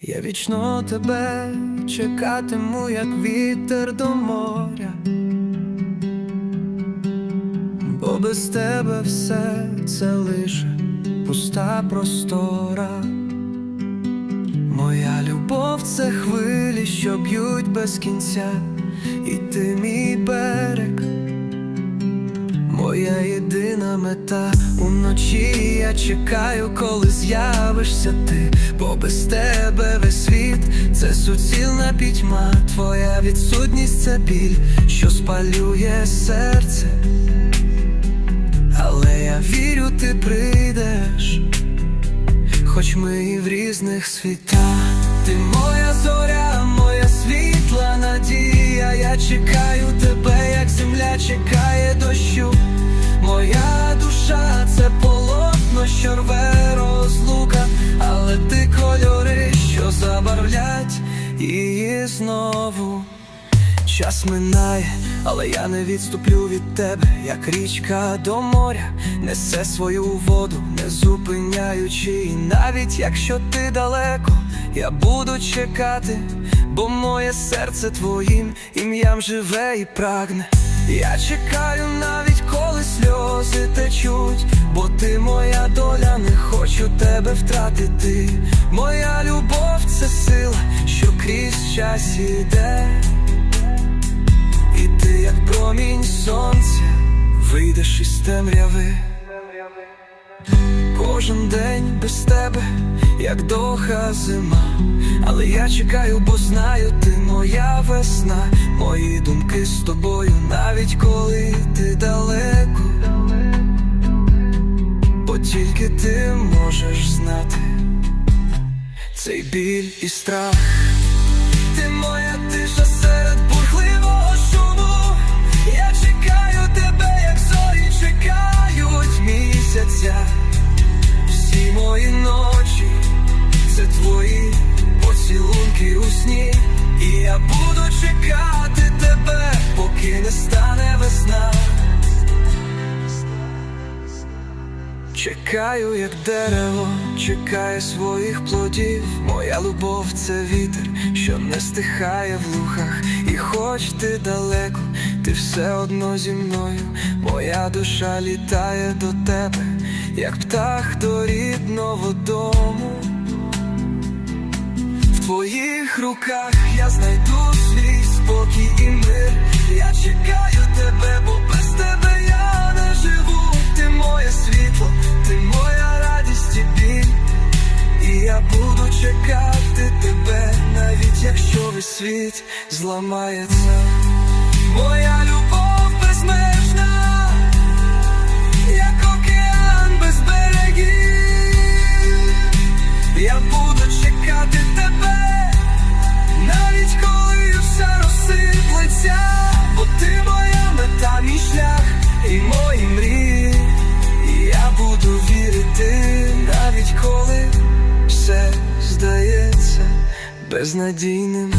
Я вічно тебе чекатиму, як вітер до моря, бо без тебе все це лише пуста простора. Моя любов це хвилі, що б'ють без кінця, і ти мій берег. Моя єдина мета уночі я чекаю, коли з'явишся ти, бо без тебе весь світ це суцільна пітьма, твоя відсутність це біль, що спалює серце. Але я вірю, ти прийдеш, хоч ми і в різних світах. Ти моя зоря, моя світла надія. Я чекаю тебе, як земля чекає дощу. Моя душа це полотно, що рве розлука, але ти кольори, що забарвлять її знову. Час минає, але я не відступлю від тебе, як річка до моря, несе свою воду, не зупиняючи, і навіть якщо ти далеко, я буду чекати, бо моє серце твоїм ім'ям живе і прагне. Я чекаю навіть коли сльози течуть, бо ти моя доля, не хочу тебе втратити. Моя любов це сила, що крізь час іде. І ти, як промінь сонця, вийдеш із темряви. Кожен день без тебе, як доха зима. Але я чекаю, бо знаю, ти моя весна. Мої думки з тобою, навіть коли ти далеко. Бо тільки ти можеш знати цей біль і страх. Ти моя поцілунки у сні. І я буду чекати тебе, поки не стане весна. Чекаю, як дерево, чекає своїх плодів. Моя любов це вітер, що не стихає в лухах. І хоч ти далеко, ти все одно зі мною. Моя душа літає до тебе, як птах до рідного дому. Руках я знайду свій спокій і мир. Я чекаю тебе, бо без тебе я не живу. Ти моє світло, ти моя радість і біль. І я буду чекати тебе, навіть якщо весь світ зламається. І мої мрії. І я буду вірити, навіть коли все здається безнадійним.